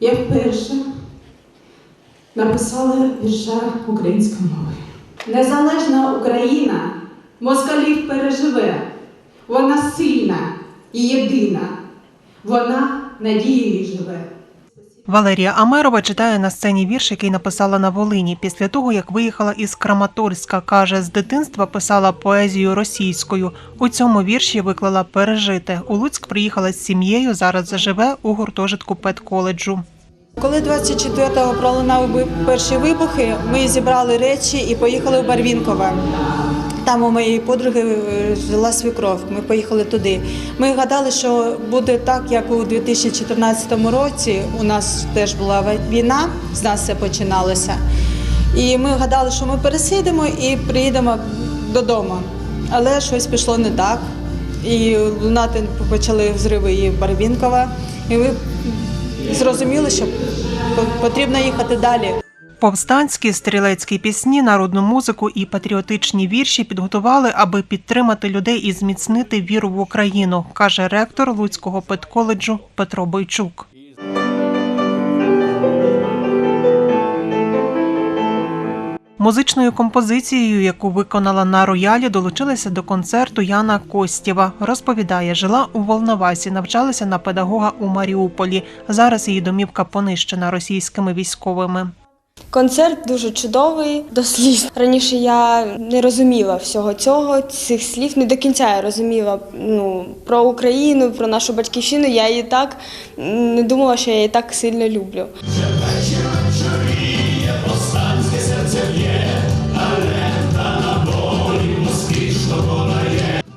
я вперше написала вірша українською мовою. Незалежна Україна москалів переживе. Вона сильна і єдина. Вона надією живе. Валерія Амерова читає на сцені вірш, який написала на Волині після того, як виїхала із Краматорська. Каже, з дитинства писала поезію російською. У цьому вірші виклала пережити. У Луцьк приїхала з сім'єю. Зараз живе у гуртожитку педколеджу. Коли 24-го пролунали перші вибухи, ми зібрали речі і поїхали в Барвінкове. Там у моєї подруги е, жила свекров. Ми поїхали туди. Ми гадали, що буде так, як у 2014 році. У нас теж була війна, з нас все починалося. І ми гадали, що ми пересидимо і приїдемо додому. Але щось пішло не так. І лунати почали взриви і Барвінкова. І ми зрозуміли, що потрібно їхати далі. Повстанські стрілецькі пісні, народну музику і патріотичні вірші підготували, аби підтримати людей і зміцнити віру в Україну, каже ректор Луцького педколеджу Петро Бойчук. Музичною композицією, яку виконала на роялі, долучилася до концерту Яна Костєва. Розповідає, жила у Волновасі, навчалася на педагога у Маріуполі. Зараз її домівка понищена російськими військовими. Концерт дуже чудовий до сліз. Раніше я не розуміла всього цього, цих слів не до кінця я розуміла ну, про Україну, про нашу батьківщину. Я її так не думала, що я її так сильно люблю.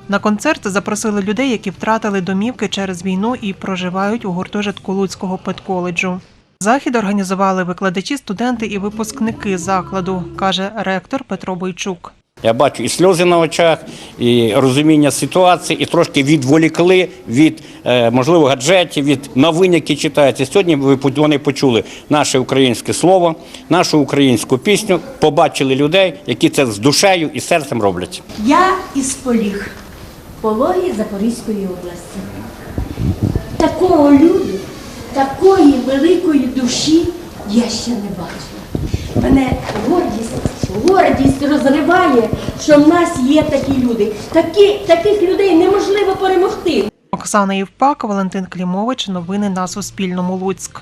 На концерт запросили людей, які втратили домівки через війну і проживають у гуртожитку Луцького педколеджу. Захід організували викладачі, студенти і випускники закладу, каже ректор Петро Бойчук. Я бачу і сльози на очах, і розуміння ситуації, і трошки відволікли від е, можливо гаджетів, від новин, які читаються. Сьогодні вони почули наше українське слово, нашу українську пісню, побачили людей, які це з душею і серцем роблять. Я із Поліг, Пологі Запорізької області. Такого люду, такої великої душі я ще не бачила. Мене гордість, гордість розриває, що в нас є такі люди. Такі, таких людей неможливо перемогти. Оксана Євпак, Валентин Клімович. Новини на Суспільному. Луцьк.